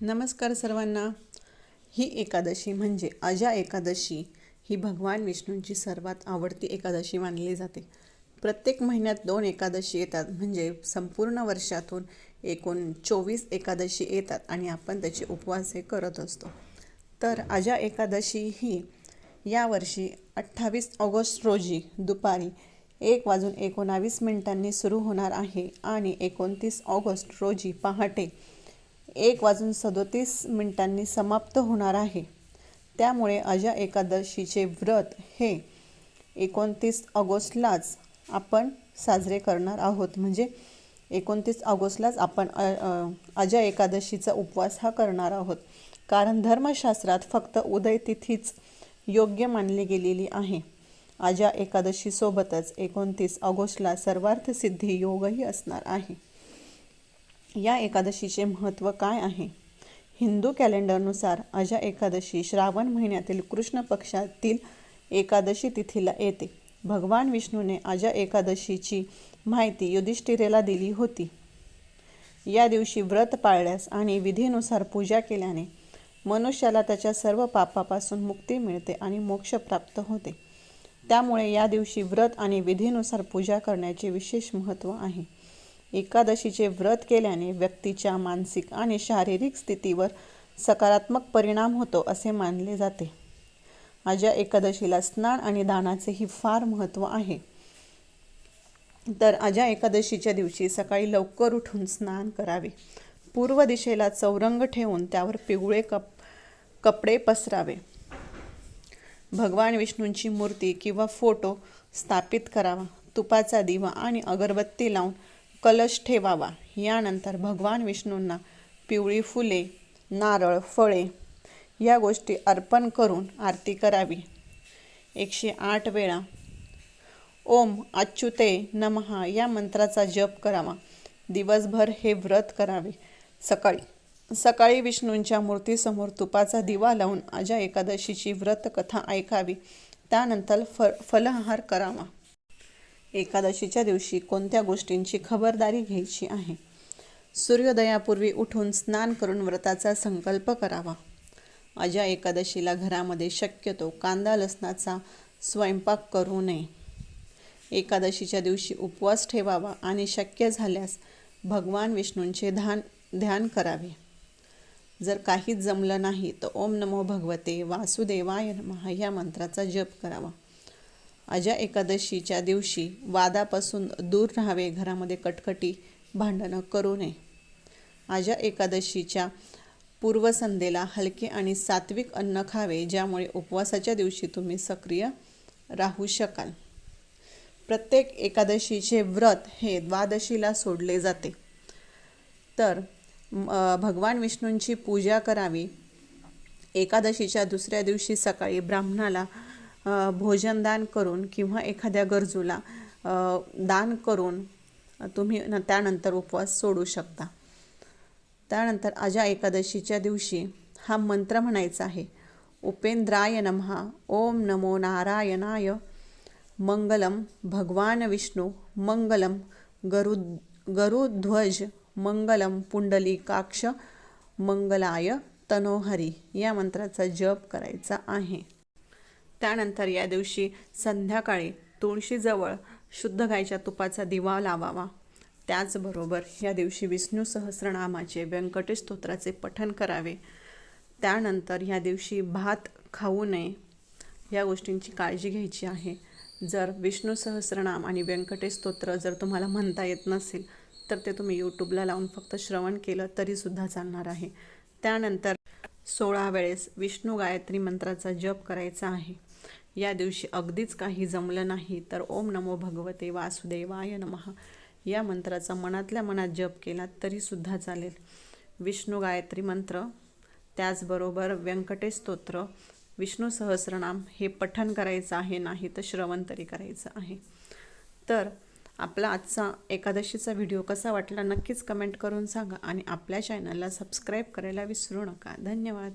नमस्कार सर्वांना. ही एकादशी म्हणजे अजा एकादशी ही भगवान विष्णूंची सर्वात आवडती एकादशी मानली जाते. प्रत्येक महिन्यात दोन एकादशी येतात म्हणजे संपूर्ण वर्षातून एकूण चोवीस एकादशी येतात आणि आपण त्याचे उपवास हे करत असतो. तर अजा एकादशी ही यावर्षी अठ्ठावीस ऑगस्ट रोजी दुपारी एक वाजून एकोणावीस मिनिटांनी सुरू होणार आहे आणि एकोणतीस ऑगस्ट रोजी पहाटे एक वाजून सदोतीस मिनिटांनी समाप्त होणार आहे. त्यामुळे अजा एकादशीचे व्रत हे एकोणतीस ऑगस्टलाच आपण साजरे करणार आहोत. म्हणजे एकोणतीस ऑगस्टलाच आपण अ एकादशीचा उपवास हा करणार आहोत. कारण धर्मशास्त्रात फक्त उदय तिथीच योग्य मानली गेलेली आहे. अजा एकादशीसोबतच एकोणतीस ऑगस्टला सर्वार्थ सिद्धी योगही असणार आहे. या एकादशीचे महत्त्व काय आहे? हिंदू कॅलेंडरनुसार अजा एकादशी श्रावण महिन्यातील कृष्ण पक्षातील एकादशी तिथीला येते. भगवान विष्णूने अजा एकादशीची माहिती युधिष्ठिरेला दिली होती. या दिवशी व्रत पाळल्यास आणि विधीनुसार पूजा केल्याने मनुष्याला त्याच्या सर्व पापापासून मुक्ती मिळते आणि मोक्ष प्राप्त होते. त्यामुळे या दिवशी व्रत आणि विधीनुसार पूजा करण्याचे विशेष महत्त्व आहे. एकादशीचे व्रत केल्याने व्यक्तीच्या मानसिक आणि शारीरिक स्थितीवर सकारात्मक परिणाम होतो असे मानले जाते. अजा एकादशीला स्नान आणि दानाचेही फार महत्त्व आहे. तर अजा एकादशीच्या दिवशी सकाळी लवकर उठून स्नान करावे. पूर्व दिशेला चौरंग ठेवून त्यावर पिवळे कप कपडे पसरावे. भगवान विष्णूंची मूर्ती किंवा फोटो स्थापित करावा. तुपाचा दिवा आणि अगरबत्ती लावून कलश ठेवावा. यानंतर भगवान विष्णूंना पिवळी फुले नारळ फळे या गोष्टी अर्पण करून आरती करावी. एकशे आठ वेळा ओम अच्युते नमहा या मंत्राचा जप करावा. दिवसभर हे व्रत करावे. सकाळी सकाळी विष्णूंच्या मूर्तीसमोर तुपाचा दिवा लावून अजा एकादशीची व्रतकथा ऐकावी. त्यानंतर फ फलहार करावा. एकादशीच्या दिवशी कोणत्या गोष्टींची खबरदारी घ्यायची आहे? सूर्योदयापूर्वी उठून स्नान करून व्रताचा संकल्प करावा. अजा एकादशीला घरामध्ये शक्यतो कांदा लसणाचा स्वयंपाक करू नये. एकादशीच्या दिवशी उपवास ठेवावा आणि शक्य झाल्यास भगवान विष्णूंचे ध्यान ध्यान करावे. जर काहीच जमलं नाही तर ओम नमो भगवते वासुदेवाय नमः या मंत्राचा जप करावा. अजा एकादशीच्या दिवशी वादापासून दूर राहावे घरामध्ये कटकटी भांडणं करू नये. अजा एकादशीच्या पूर्वसंध्येला हलके आणि सात्विक अन्न खावे ज्यामुळे उपवासाच्या दिवशी तुम्ही सक्रिय राहू शकाल. प्रत्येक एकादशीचे व्रत हे द्वादशीला सोडले जाते. तर भगवान विष्णूंची पूजा करावी. एकादशीच्या दुसऱ्या दिवशी सकाळी ब्राह्मणाला भोजनदान करून किंवा एखाद्या गरजूला दान करून तुम्ही न त्यानंतर उपवास सोडू शकता. त्यानंतर अजा एकादशीच्या दिवशी हा मंत्र म्हणायचा आहे. उपेंद्राय नमः ओम नमो नारायणाय मंगलम भगवान विष्णू मंगलम गरु गरुध्वज मंगलम पुंडलिकाक्ष मंगलाय तनोहरी या मंत्राचा जप करायचा आहे. त्यानंतर या दिवशी संध्याकाळी तुळशीजवळ शुद्ध गायच्या तुपाचा दिवा लावावा. त्याचबरोबर या दिवशी विष्णू सहस्रनामाचे व्यंकटेश स्तोत्राचे पठण करावे. त्यानंतर या दिवशी भात खाऊ नये या गोष्टींची काळजी घ्यायची आहे. जर विष्णू सहस्रनाम आणि व्यंकटेश स्तोत्र जर तुम्हाला म्हणता येत नसेल तर ते तुम्ही यूट्यूबला लावून फक्त श्रवण केलं तरीसुद्धा चालणार आहे. त्यानंतर सोळा वेळेस विष्णू गायत्री मंत्राचा जप करायचा आहे. या दिवशी अगदीच काही जमलं नाही तर ओम नमो भगवते वासुदेवाय नमः. या मंत्राचा मनातल्या मनात जप केला तरीसुद्धा चालेल. विष्णू गायत्री मंत्र त्याचबरोबर व्यंकटेश स्तोत्र विष्णू सहस्रनाम हे पठण करायचं आहे नाही तर श्रवण तरी करायचं आहे. तर आपला आजचा एकादशीचा व्हिडिओ कसा वाटला नक्कीच कमेंट करून सांगा आणि आपल्या चॅनलला सबस्क्राईब करायला विसरू नका. धन्यवाद.